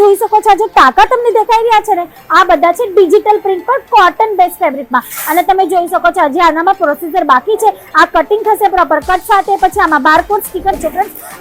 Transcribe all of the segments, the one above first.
જોઈ શકો છો જે ટાંકા તમને દેખાઈ રહ્યા છે ને, આ બધા છે ડિજિટલ પ્રિન્ટ પર કોટન બેઝ ફેબ્રિકમાં અને તમે જોઈ શકો છો, હજી આનામાં પ્રોસીજર બાકી છે. આ કટિંગ થશે પ્રોપર કટ સાથે, પછી આમાં બારકોડ સ્ટીકર છે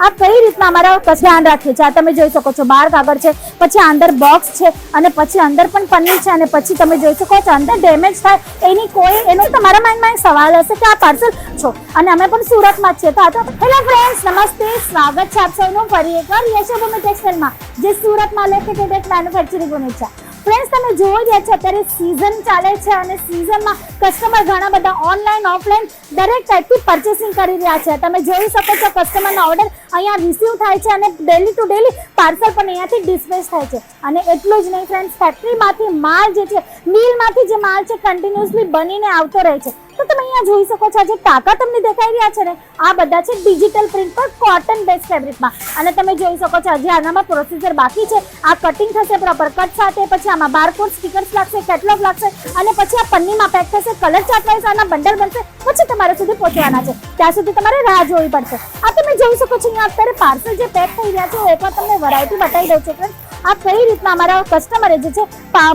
આ કઈ રીતના અમારા ધ્યાન રાખીએ છીએ આ તમે જોઈ શકો છો બાર કાગળ છે, પછી અંદર બોક્સ છે, અને પછી અંદર પણ પન્ની છે, અને પછી તમે જોઈ શકો છો, અંદર ડેમેજ થાય. એની કોઈ, એનો તમારા માઇન્ડમાં સવાલ હશે કે આ પાર્સલ છો. અને અમે પણ સુરતમાં છીએ. તો આ તો હેલો ફ્રેન્ડ્સ નમસ્તે, સ્વાગત છે આપ સૌનું. ફરી એકવાર યશોભૂમિ ટેક્સટાઇલમાં જે સુરતમાં લોકેટેડ મેન્યુફેક્ચરિંગ યુનિટ છે. ફ્રેન્ડ્સ તમે જોઈ રહ્યા છો, અત્યારે સીઝન ચાલે છે અને સીઝનમાં કસ્ટમર ઘણા બધા ઓનલાઈન ઓફલાઈન દરેક ટાઈપથી પરચેસિંગ કરી રહ્યા છે. તમે જોઈ શકો છો કસ્ટમરનો ઓર્ડર અહીંયા રિસીવ થાય છે અને ડેલી ટુ ડેલી પાર્સલ પણ અહીંયાથી ડિસ્પેચ થાય છે. અને એટલું જ નહીં ફ્રેન્ડ્સ ફેક્ટરીમાંથી માલ જે છે મિલમાંથી જે માલ છે કન્ટિન્યુઅસલી બનીને આવતો રહે છે. તો તમે અહીંયા જોઈ શકો છો જે ટાંકા તમને દેખાઈ રહ્યા છે ને, આ બધા છે ડિજિટલ પ્રિન્ટ પર કોટન બેઝ ફેબ્રિકમાં અને તમે જોઈ શકો છો, હજી આનામાં પ્રોસીજર બાકી છે. આ કટિંગ થશે પ્રોપર કટ સાથે, પછી આમાં બારકોડ સ્ટીકર્સ લાગશે કેટલોગ લાગશે, અને પછી આ પન્નીમાં પેક થશે કલર ચાર્ટ વાઇઝ આના બંડલ બનશે, પછી તમારે સુધી પહોંચવાના છે. ત્યાં સુધી તમારે રાહ જોવી પડશે. આ તમે જોઈ શકો છો, અહીંયા અત્યારે પાર્સલ જે પેક થઈ રહ્યા છે એકવાર તમને વેરાયટી બતાવી દઉં છું. આ કઈ રીતના અમારા કસ્ટમરે જે છે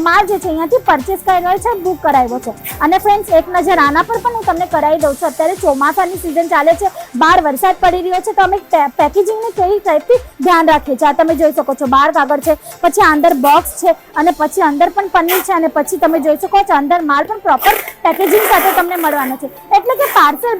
માલ જે છે, અહીંયાથી પરચેસ કરેલો છે બુક કરાવ્યો છે. અને ફ્રેન્ડ્સ એક નજર આના પર પણ હું તમને કરાવી દઉં છું. અત્યારે ચોમાસાની સિઝન ચાલે છે બહાર વરસાદ પડી રહ્યો છે, તો અમે પેકેજિંગની કઈ ટાઈપથી ધ્યાન રાખીએ છીએ? તમે જોઈ શકો છો બહાર કાગળ છે, પછી અંદર બોક્સ છે, અને પછી અંદર પણ પન્ની છે, અને પછી તમે જોઈ શકો છો, અંદર માલ પણ પ્રોપર પેકેજિંગ સાથે તમને મળવાનો છે. એટલે કે પાર્સલ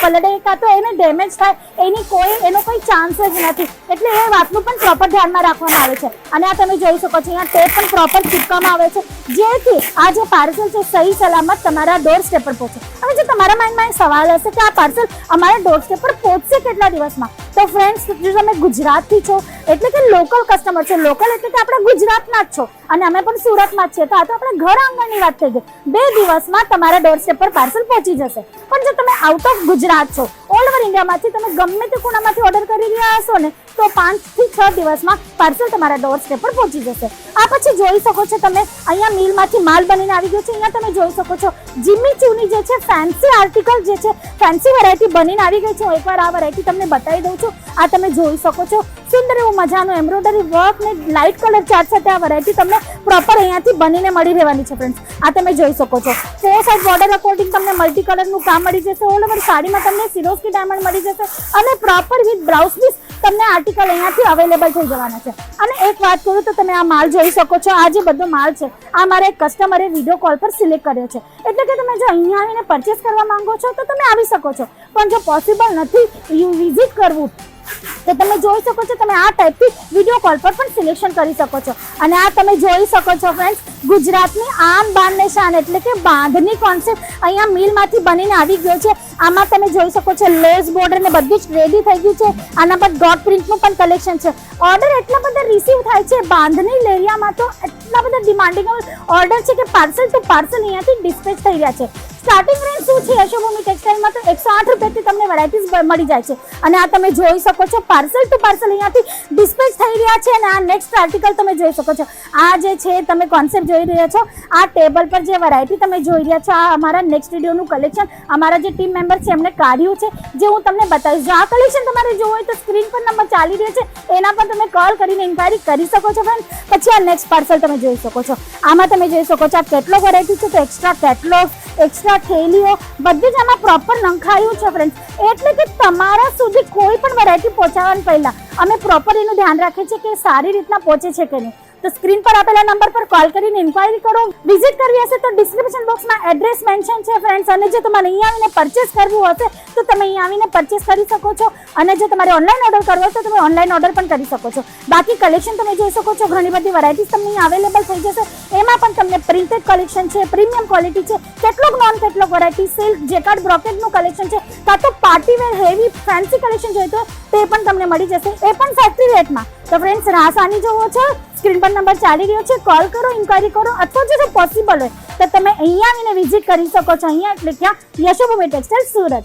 પલડે કાં તો એને ડેમેજ થાય, એની કોઈ, એનો કોઈ ચાન્સ જ નથી. એટલે એ વાતનું પણ પ્રોપર ધ્યાનમાં રાખવામાં આવે છે. અને આ તમે જોઈ શકો છો, અહીંયા ટેપ પણ પ્રોપર ચીપકવામાં આવે છે. જેથી આ જે પાર્સલ છે, સહી સલામત તમારા ડોર સ્ટેપ પર પહોંચે હવે જો તમારા માઇન્ડમાં એ સવાલ હશે કે આ પાર્સલ અમારા ડોર સ્ટેપ પર પહોંચશે કેટલા દિવસમાં? તો ફ્રેન્ડ્સ જો તમે ગુજરાતથી છો, એટલે કે લોકલ કસ્ટમર છો લોકલ એટલે કે આપણે ગુજરાતના જ છો. અને અમે પણ સુરતમાં જ છીએ. તો આ તો આપણે ઘર આંગણની વાત થઈ ગઈ. બે દિવસમાં તમારા ડોરસ્ટેપ પર પાર્સલ પહોંચી જશે. પણ જો તમે આઉટ ઓફ ગુજરાત છો ઓલ ઓવર ઇન્ડિયામાંથી તમે ગમે તે ખૂણામાંથી ઓર્ડર કરી રહ્યા હશો ને તો પાંચથી છ દિવસમાં પાર્સલ તમારા ડોર સ્ટેપ પર પહોંચી જશે. આ પછી જોઈ શકો છો તમે, અહીંયા મિલમાંથી માલ બનીને આવી ગયો છે. અહીંયા તમે જોઈ શકો છો, જીમી ચૂની જે છે ફેન્સી આર્ટિકલ જે છે ફેન્સી વેરાયટી બનીને આવી ગઈ છે. હું એકવાર આ વેરાયટી તમને બતાવી દઉં છું. આ તમે જોઈ શકો છો. સુંદર એવું મજાનું એમ્બ્રોઇડરી વર્ક ને લાઇટ કલર ચાર્ટ સાથે આ વેરાયટી તમને પ્રોપર અહીંયાથી બનીને મળી રહેવાની છે ફ્રેન્ડ્સ આ તમે જોઈ શકો છો. ફોર સાઇડ બોર્ડર અકોર્ડિંગ તમને મલ્ટી કલરનું કામ મળી જશે. ઓલ ઓવર સાડીમાં તમને સિરોસ્કી ડાયમંડ મળી જશે. અને પ્રોપર વિથ બ્લાઉઝ પીસ તમને આર્ટિકલ અહીંયાથી અવેલેબલ થઈ જવાના છે. અને એક વાત કરું તો તમે આ માલ જોઈ શકો છો. આ જે બધો માલ છે, આ મારે કસ્ટમરે વીડિયો કોલ પર સિલેક્ટ કર્યો છે. એટલે કે તમે જો અહીંયા આવીને પરચેસ કરવા માંગો છો તો તમે આવી શકો છો. પણ જો પોસિબલ નથી યુ વિઝિટ કરવું. તો તમે જોઈ શકો છો, તમે આ ટાઈપથી વીડિયો કોલ પર પણ સિલેક્શન કરી શકો છો. અને આ તમે જોઈ શકો છો ફ્રેન્ડ્સ ગુજરાતની આમ બાંધને શાન એટલે કે બાંધની કોન્સેપ્ટ અહીંયા મિલમાંથી બનીને આવી ગયો છે. આમાં તમે જોઈ શકો છો લેસ બોર્ડર ને બધું જ રેડી થઈ ગયું છે. આના પર ડોટ પ્રિન્ટનું પણ કલેક્શન છે. ઓર્ડર એટલા બધા રિસીવ થાય છે, બાંધની લેરિયામાં તો એટલા બધા ડિમાન્ડિંગ ઓર્ડર છે કે પાર્સલ ટુ પાર્સલ અહીંયાથી ડિસ્પેચ થઈ રહ્યા છે. સ્ટાર્ટિંગ રેન્જ શું છે? યશોભૂમિ ટેક્સટાઇલમાં તો એકસો આઠ રૂપિયાથી તમને વેરાયટીઝ મળી જાય છે. અને આ તમે જોઈ શકો છો પાર્સલ ટુ પાર્સલ અહીંયાથી ડિસ્પેચ થઈ રહ્યા છે અને આ નેક્સ્ટ આર્ટિકલ તમે જોઈ શકો છો. આ જે છે, તમે કોન્સેપ્ટ જોઈ રહ્યા છો. આ ટેબલ પર જે વેરાયટી તમે જોઈ રહ્યા છો, આ અમારા નેક્સ્ટ વિડીયોનું કલેક્શન અમારા જે ટીમ મેમ્બર છે, એમને કાઢ્યું છે. જે હું તમને બતાવીશ. જો આ કલેક્શન તમારે જોવું હોય તો સ્ક્રીન પર નંબર ચાલી રહ્યો છે. એના પર તમે કોલ કરીને ઇન્ક્વાયરી કરી શકો છો ફ્રેન્ડ પછી આ નેક્સ્ટ પાર્સલ તમે જોઈ શકો છો. આમાં તમે જોઈ શકો છો, આ કેટલો વેરાયટી છે તો એક્સ્ટ્રા કેટલોગ એક્સ્ટ્રા થેલીઓ બધું જ આમાં પ્રોપર નંખાયું છે ફ્રેન્ડ્સ એટલે કે તમારા સુધી કોઈ પણ વેરાયટી પહોંચાડવાની પહેલા અમે પ્રોપર એનું ધ્યાન રાખીએ છીએ કે સારી રીતના પહોંચે છે કે નહીં. તો સ્ક્રીન પર આપેલા નંબર પર કોલ કરીને ઇન્ક્વાયરી કરો. વિઝિટ કરવી હશે તો ડિસ્ક્રિપ્શન બોક્સમાં એડ્રેસ મેન્શન છે ફ્રેન્ડ્સ અને જો તમારે અહીંયા આવીને પરચેસ કરવું હશે, તો તમે અહીંયા આવીને પરચેસ કરી શકો છો. અને જો તમારે ઓનલાઈન ઓર્ડર કરવો તો તમે ઓનલાઈન ઓર્ડર પણ કરી શકો છો. બાકી કલેક્શન તમે જોઈ શકો છો. ઘણી બધી વેરાયટીઝ તમને અહીં અવેલેબલ થઈ જશે. એમાં પણ તમને પ્રિન્ટેડ કલેક્શન છે પ્રીમિયમ ક્વોલિટી છે, કેટલોક નોન કેટલોક વેરાયટી સિલ્ક જેકાર્ડ બ્રોકેટનું કલેક્શન છે, કાં તો party wear heavy fancy collection જોઈતું હોય, તે પણ તમને મળી જશે. એ પણ ફેક્ટરી રેટમાં તો ફ્રેન્ડ્સ રાસ આની જોવો છો? સ્ક્રીન પર નંબર ચાલી રહ્યો છે. કોલ કરો ઇન્ક્વાયરી કરો અથવા જો પોસિબલ હોય, તો તમે અહીંયા આવીને વિઝિટ કરી શકો છો. અહીંયા એટલે ક્યાં યશોભૂમિ ટેક્સટાઇલ સુરત.